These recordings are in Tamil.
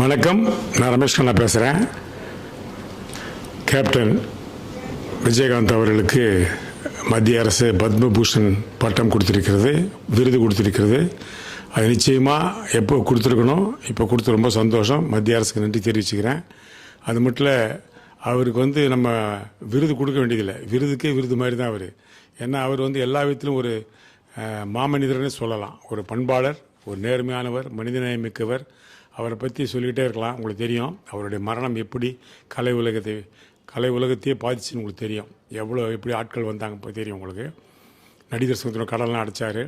வணக்கம். நான் ரமேஷ் கண்ணா பேசுகிறேன் கேப்டன் விஜயகாந்த் அவர்களுக்கு மத்திய அரசு பத்மபூஷன் பட்டம் கொடுத்துருக்கிறது விருது கொடுத்துருக்கிறது. அது நிச்சயமாக எப்போ கொடுத்துருக்கணும்? இப்போ கொடுத்து ரொம்ப சந்தோஷம். மத்திய அரசுக்கு நன்றி தெரிவிச்சுக்கிறேன். அது மட்டும் அவருக்கு வந்து நம்ம விருது கொடுக்க வேண்டியதில்லை. விருதுக்கே விருது மாதிரி தான் அவர். ஏன்னா அவர் வந்து எல்லா விதத்திலும் ஒரு மாமனிதர்னே சொல்லலாம். ஒரு பண்பாளர் ஒரு நேர்மையானவர் மனிதநேயமிக்கவர். அவரை பற்றி சொல்லிக்கிட்டே இருக்கலாம் உங்களுக்கு தெரியும். அவருடைய மரணம் எப்படி கலை உலகத்தை கலை உலகத்தையே பாதிச்சுன்னு உங்களுக்கு தெரியும். எவ்வளோ எப்படி ஆட்கள் வந்தாங்க இப்போ தெரியும் உங்களுக்கு. நடிகர் சங்கத்தில் கடலாம் அடைச்சார்.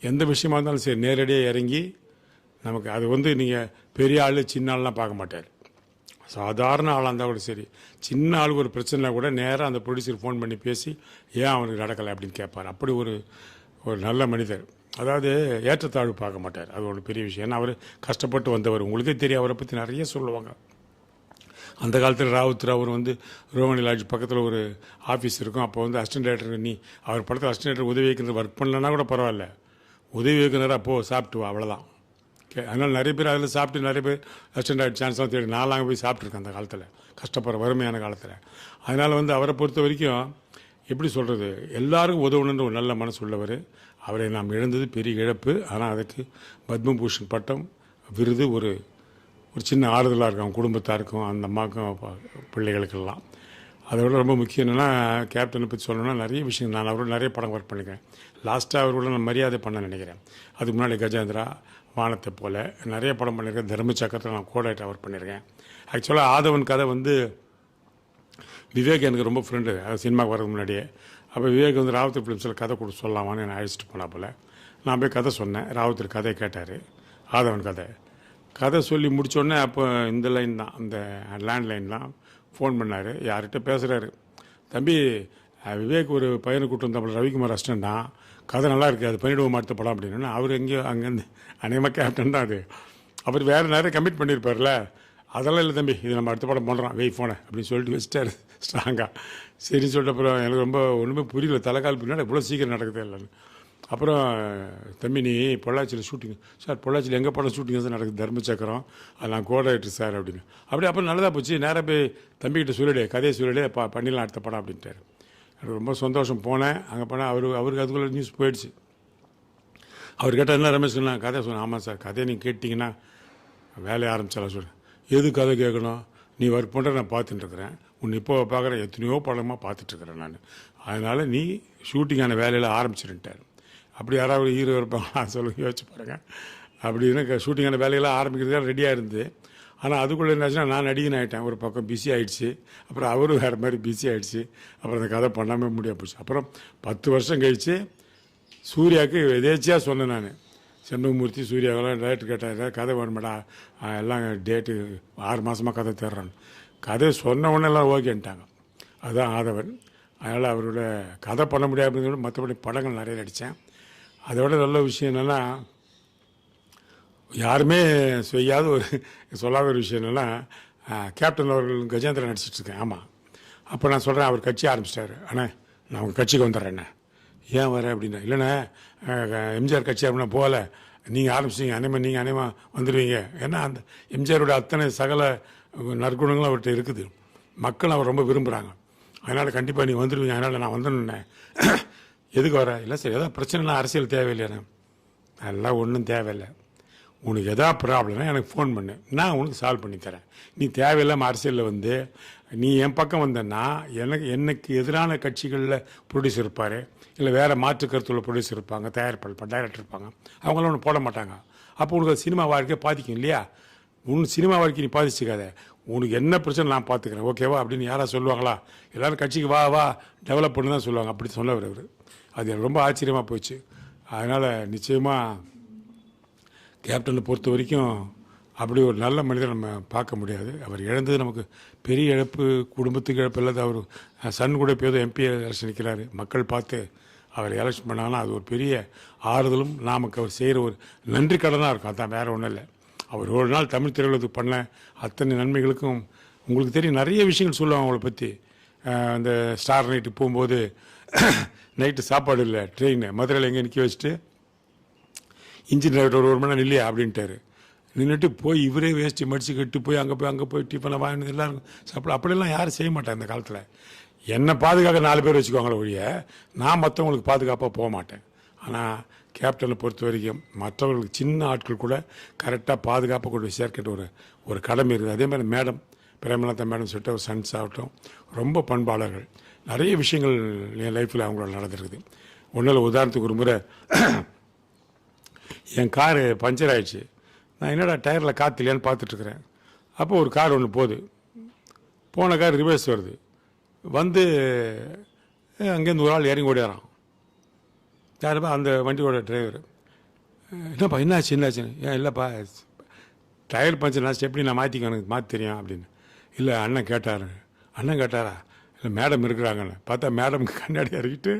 எந்த விஷயமா இருந்தாலும் சரி நேரடியாக இறங்கி நமக்கு அது வந்து நீங்கள் பெரிய ஆள் சின்ன ஆள்லாம் பார்க்க மாட்டார். சாதாரண ஆளாக இருந்தால் கூட சரி. சின்ன ஆளுக்கு ஒரு பிரச்சனை கூட நேராக அந்த ப்ரொடியூசர் ஃபோன் பண்ணி பேசி ஏன் அவனுக்கு நடக்கலை? அப்படின்னு கேட்பார். அப்படி ஒரு ஒரு நல்ல மனிதர். அதாவது ஏற்றத்தாழ்வு பார்க்க மாட்டார். அது ஒரு பெரிய விஷயம். ஏன்னா அவர் கஷ்டப்பட்டு வந்தவர். உங்களுக்கே தெரியும் அவரை பற்றி நிறைய சொல்லுவாங்க. அந்த காலத்தில் ராவுத் அவர் வந்து ரோமணி லாட்ஜ் பக்கத்தில் ஒரு ஆஃபீஸ் இருக்கும். அப்போ வந்து அசிஸ்டன்ட் டைரக்டர் நீ அவர் படத்தில் அசிஸ்டன்ட் டைரக்டர் உதவி இயக்குனர் ஒர்க் பண்ணலன்னா கூட பரவாயில்ல. உதவி இயக்குனர் அப்போது சாப்பிட்டு வா அவ்வளோதான் ஓகே அதனால் நிறைய பேர் அதில் சாப்பிட்டு நிறைய பேர் அசிஸ்டன்ட் டைரக்டர் சான்ஸ்லாம் தேடி நாளாக போய் சாப்பிட்ருக்கேன் அந்த காலத்தில். கஷ்டப்படுற வறுமையான காலத்தில். அதனால் வந்து அவரை பொறுத்த வரைக்கும் எப்படி சொல்கிறது எல்லாருக்கும் உதவணுன்ற ஒரு நல்ல மனசு உள்ளவர். அவரை நாம் இழந்தது பெரிய இழப்பு. ஆனால் அதுக்கு பத்மபூஷன் பட்டம் விருது ஒரு ஒரு சின்ன ஆறுதலாக இருக்கும். அவங்க குடும்பத்தாருக்கும் அந்த அம்மாவுக்கும் பிள்ளைகளுக்கெல்லாம். அதை விட ரொம்ப முக்கியம் என்னென்னா கேப்டனை பற்றி சொல்லணும்னா நிறைய விஷயம் நான் அவரோட நிறைய படம் ஒர்க் பண்ணிக்கிறேன் லாஸ்ட்டாக அவரோட நான் மரியாதை பண்ண நினைக்கிறேன். அதுக்கு முன்னாடி கஜேந்திரா வானத்தை போல் நிறைய படம் பண்ணியிருக்கேன் தர்ம சக்கரத்தில் நான் கோடாயிட்ட ஒர்க் பண்ணியிருக்கேன் ஆக்சுவலாக ஆதவன் கதை வந்து விவேக் எனக்கு ரொம்ப ஃப்ரெண்டு அது சினிமாவுக்கு வரதுக்கு முன்னாடியே. அப்போ விவேக் வந்து ராவத்தர் ஃபிலிம்ஸில் கதை கொடுத்து சொல்லலாமான்னு என்னை அழைச்சிட்டு போனாப்புல. நான் போய் கதை சொன்னேன். ராவத்தர் கதையை கேட்டார். ஆதவன் கதை. கதை சொல்லி முடித்தோடனே அப்போ இந்த லைன் தான். அந்த லேண்ட்லைன் தான் ஃபோன் பண்ணார். யார்கிட்ட பேசுகிறாரு தம்பி விவேக் ஒரு பையனை கூட்டு வந்தாப்புல ரவிக்குமார் அசிஸ்டன்ட் தான். கதை நல்லா இருக்குது அது பண்ணிவிடுவோம் அடுத்த படம் அப்படின்னு. அவர் எங்கேயோ அங்கேருந்து அநேகமாக கேப்டன் தான் அது. அவர் வேறு நிறைய கமிட் பண்ணியிருப்பார்ல அதெல்லாம் இல்லை தம்பி. இது நம்ம அடுத்த படம் பண்ணுறோம் வெய் ஃபோனை அப்படின்னு சொல்லிட்டு வச்சுட்டாரு. ஸ்ட்ராங்காக சரின்னு சொல்லிட்டு அப்புறம் எனக்கு ரொம்ப ஒன்றுமே புரியல. தலைக்கால் பின்னாடி இவ்வளோ சீக்கிரம் நடக்குது இல்லைன்னு. அப்புறம் தம்பி நீ பொள்ளாச்சியில் ஷூட்டிங் சார் பொள்ளாச்சியில் எங்கே படம் ஷூட்டிங் தான் நடக்குது? தர்ம சக்கரம். அது நான் கோடாயிட்டு சார் அப்படின்னு. அப்படியே அப்புறம் நல்லதாக போச்சு. நேராக போய் தம்பிக்கிட்ட சொல்லிடு கதையை சொல்லிடு பா பண்ணிடலாம் அடுத்த படம் அப்படின்ட்டார். எனக்கு ரொம்ப சந்தோஷம் போனேன். அங்கே போனால் அவரு அவருக்கு அதுக்குள்ளே நியூஸ் போயிடுச்சு. அவர் கேட்டால் என்ன ரமேஷ் நான் கதை சொன்னேன். ஆமாம் சார் கதையை நீங்கள் கேட்டிங்கன்னா வேலையை ஆரம்பிச்சாலும் சொல்கிறேன் எது கதை கேட்கணும்? நீ ஒர்க் பண்ணுற நான் பார்த்துட்டு இருக்கிறேன். உன்னை இப்போ பார்க்குறேன் எத்தனையோ படமாக பார்த்துட்ருக்குறேன் நான். அதனால் நீ ஷூட்டிங்கான வேலையில் ஆரம்பிச்சிருன்ட்டார். அப்படி யாராவது ஹீரோ இருப்பாங்களா? சொல்லுங்க யோசிச்சு பாருங்க. அப்படின்னு ஷூட்டிங்கான வேலையெல்லாம் ஆரம்பிக்கிறதுக்காக ரெடியாக இருந்து. ஆனால் அதுக்குள்ளே என்னாச்சுன்னா நான் நடிகன் ஆகிட்டேன் ஒரு பக்கம் பிஸி ஆகிடுச்சு அப்புறம் அவரும் வேறு மாதிரி பிஸி ஆகிடுச்சு அப்புறம் அந்த கதை பண்ணாமல் முடிய போச்சு. அப்புறம் பத்து வருஷம் கழித்து சூர்யாவுக்கு எதேச்சியாக சொன்னேன் நான். செண்பகமூர்த்தி சூர்யாவெல்லாம் டேரக்டர் கேட்டார் கதை வேணுமாடா? எல்லாம் டேட்டு ஆறு மாதமாக கதை தேடுறான்னு கதை சொன்னவனெல்லாம் ஓகேன்ட்டாங்க அதுதான் ஆதவன் அதனால் அவரோட கதை பண்ண முடியாது மற்றபடி படங்கள் நிறைய நடித்தேன் அதை விட நல்ல விஷயம் என்னென்னா யாருமே செய்யாத ஒரு சொல்லாத ஒரு விஷயம் என்னென்னா கேப்டன் அவர்கள் கஜேந்திரன் நடிச்சிட்டு இருக்கேன் ஆமாம் அப்போ நான் சொல்கிறேன் அவர் கட்சி ஆரம்பிச்சிட்டாரு அண்ணே நான் உங்கள் கட்சிக்கு வந்துடுறேண்ணே ஏன் வரேன் அப்படின்னா இல்லைண்ணே எம்ஜிஆர் கட்சி அப்படின்னா போகலை நீங்கள் ஆரம்பிச்சிங்க அனைமா நீங்கள் அனைமா வந்துடுவீங்க ஏன்னா அந்த எம்ஜிஆரோட அத்தனை சகல நற்குணங்களும் அவர்கிட்ட இருக்குது. மக்கள் அவர் ரொம்ப விரும்புகிறாங்க அதனால் கண்டிப்பாக நீ வந்துடுவீங்க அதனால் நான் வந்துடணுண்ணே எதுக்கு வர? இல்லை சரி ஏதாவது பிரச்சனைனா அரசியல் தேவையில்லைண்ணே அதெல்லாம் ஒன்றும் தேவையில்லை. உனக்கு எதா ப்ராப்ளம்னா எனக்கு ஃபோன் பண்ணு. நான் உனக்கு சால்வ் பண்ணி தரேன். நீ தேவையில்லாமல் அரசியலில் வந்து நீ என் பக்கம் வந்தேன்னா எனக்கு எனக்கு எதிரான கட்சிகளில் ப்ரொடியூசர் இருப்பார் இல்லை வேறு மாற்று கருத்துள்ள ப்ரொடியூசர் இருப்பாங்க தயாரிப்பாளர் டைரக்டர் இருப்பாங்க அவங்களாம் ஒன்று போட மாட்டாங்க. அப்போ உனக்கு சினிமா வாழ்க்கையை பாதிக்கும் இல்லையா? உன் சினிமா வாழ்க்கை நீ பாதிச்சுக்காத. உனக்கு என்ன பிரச்சனை நான் பார்த்துக்கிறேன். ஓகேவா? அப்படின்னு யாராக சொல்லுவாங்களா? எல்லாரும் கட்சிக்கு வா வா டெவலப் பண்ணு தான் சொல்லுவாங்க. அப்படி சொன்னவர் அவர். அது எனக்கு ரொம்ப ஆச்சரியமாக போச்சு. அதனால் நிச்சயமாக கேப்டனை பொறுத்த வரைக்கும் அப்படி ஒரு நல்ல மனிதர் நம்ம பார்க்க முடியாது. அவர் இழந்தது நமக்கு பெரிய இழப்பு. குடும்பத்துக்கு இழப்பு இல்லாத அவர் சன் கூட இப்போ ஏதோ எம்பி எலெக்ஷன் நிற்கிறாரு மக்கள் பார்த்து அவர் எலெக்ஷன் பண்ணாங்கன்னா அது ஒரு பெரிய ஆறுதலும் நமக்கு அவர் செய்கிற ஒரு நன்றி கடனாக இருக்கும். அதான் வேறு ஒன்றும் இல்லை. அவர் ஒரு நாள் தமிழ் திரையுலகத்துக்கு பண்ண அத்தனை நன்மைகளுக்கும் உங்களுக்கு தெரியும் நிறைய விஷயங்கள் சொல்லுவாங்க அவங்கள பற்றி அந்த ஸ்டார் நைட்டு போகும்போது நைட்டு சாப்பாடு இல்லை ட்ரெயின் மதுரையில் எங்கே நிற்க வச்சுட்டு இன்ஜின் டிரைவர் ஒரு ஒரு மணி நேரம் இல்லையா அப்படின்ட்டாரு. நின்றுட்டு போய் இவரே வேஸ்ட்டு மடித்து கட்டு போய் அங்கே போய் அங்கே போய் டிஃபனை வாங்கினது எல்லாம் சாப்பிட அப்படியெல்லாம் யாரும் செய்ய மாட்டாங்க இந்த காலத்தில். என்னை பாதுகாக்க நாலு பேர் வச்சுக்குவாங்களே ஒழிய நான் மற்றவங்களுக்கு பாதுகாப்பாக போக மாட்டேன். ஆனால் கேப்டனை பொறுத்த வரைக்கும் மற்றவர்களுக்கு சின்ன ஆட்கள் கூட கரெக்டாக பாதுகாப்பாக கொண்டு சேர்க்கிட்ட ஒரு ஒரு கடமை இருக்குது. அதே மாதிரி மேடம் பிரேமலதா மேடம் சொல்லிட்டு ஒரு சன்ஸ் ஆகட்டும் ரொம்ப பண்பாளர்கள். நிறைய விஷயங்கள் என் லைஃப்பில் அவங்களோட நடந்திருக்குது. ஒன்றில் உதாரணத்துக்கு ஒரு முறை என் காரு பஞ்சர் ஆயிடுச்சு. நான் என்னடா டயரில் காற்று இல்லையான்னு பார்த்துட்ருக்குறேன். அப்போ ஒரு கார் ஒன்று போகுது. போன கார் ரிவர்ஸ் வருது. வந்து அங்கேருந்து ஒரு ஆள் இறங்கி ஓடியாரான் யாருப்பா? அந்த வண்டியோட டிரைவர் என்னப்பா என்னாச்சு என்னாச்சு ஏன் இல்லைப்பா டயர் பஞ்சர் நான் எப்படி நான் மாற்றிக்க எனக்கு மாற்றி தெரியும் அப்படின்னு. இல்லை அண்ணன் கேட்டார். அண்ணன் கேட்டாரா? இல்லை மேடம் இருக்கிறாங்கன்னு. பார்த்தா மேடமுக்கு கண்ணாடி இறக்கிட்டு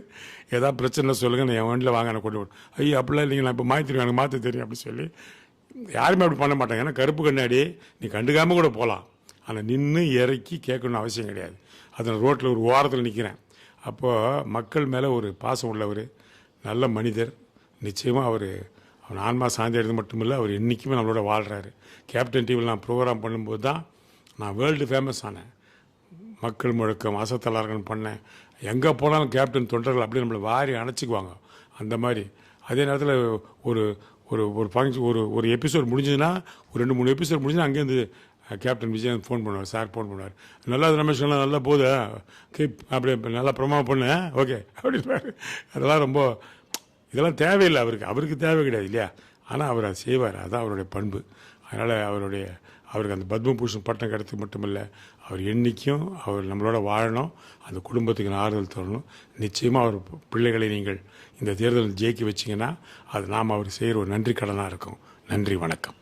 ஏதாவது பிரச்சனை சொல்லுங்கள் நான் என் வண்டியில் வாங்க கொண்டு போடு ஐயோ அப்படிலாம் இல்லைங்க நான் இப்போ மாற்றி எனக்கு மாற்ற தெரியும் அப்படின்னு சொல்லி யாருமே அப்படி பண்ண மாட்டாங்க. ஏன்னா கருப்பு கண்ணாடி நீ கண்டுக்காமல் கூட போகலாம் ஆனால் நின்று இறக்கி கேட்கணும்னு அவசியம் கிடையாது. அதில் ரோட்டில் ஒரு ஓரத்தில் நிற்கிறேன் அப்போது மக்கள் மேலே ஒரு பாசம் உள்ளவர் நல்ல மனிதர். நிச்சயமாக அவர் அவன் ஆன்மா சாந்தி அடைந்து மட்டும் இல்லை அவர் என்றைக்குமே நம்மளோட வாழ்கிறாரு கேப்டன் டிவியில் நான் ப்ரோக்ராம் பண்ணும்போது தான் நான் வேர்ல்டு ஃபேமஸ் ஆனேன். மக்கள் முழக்கம் அசத்தலார்கள் பண்ணேன். எங்கே போனாலும் கேப்டன் தொண்டர்கள் அப்படியே நம்மளை வாரி அணைச்சிக்குவாங்க. அந்த மாதிரி. அதே நேரத்தில் ஒரு ஒரு ஒரு ஃபங்க்ஷன் ஒரு ஒரு எபிசோட் முடிஞ்சதுன்னா ஒரு ரெண்டு மூணு எபிசோட் முடிஞ்சுன்னா அங்கேருந்து கேப்டன் விஜயன் ஃபோன் பண்ணுவார் சார் ஃபோன் பண்ணுவார். நல்லா ரமேஷ்லாம் நல்லா போகுது. கீப் அப்படியே நல்லா ப்ரொமோ பண்ணு. ஓகே. அப்படின்னு அதெல்லாம் ரொம்ப இதெல்லாம் தேவையில்லை அவருக்கு. அவருக்கு தேவை கிடையாது இல்லையா? ஆனால் அவர் அதை செய்வார். அதுதான் அவருடைய பண்பு. அதனால் அவருடைய அவருக்கு அந்த பத்மபூஷன் பட்டம் கிடைத்தது மட்டுமில்லை அவர் என்றைக்கும் அவர் நம்மளோட வாழணும். அந்த குடும்பத்துக்கு ஆறுதல் தரணும். நிச்சயமாக அவர் பிள்ளைகளை நீங்கள் இந்த தேர்தலில் ஜெயிக்க வச்சிங்கன்னா அது நாம் அவர் செய்கிற ஒரு நன்றி கடனாக இருக்கும். நன்றி வணக்கம்.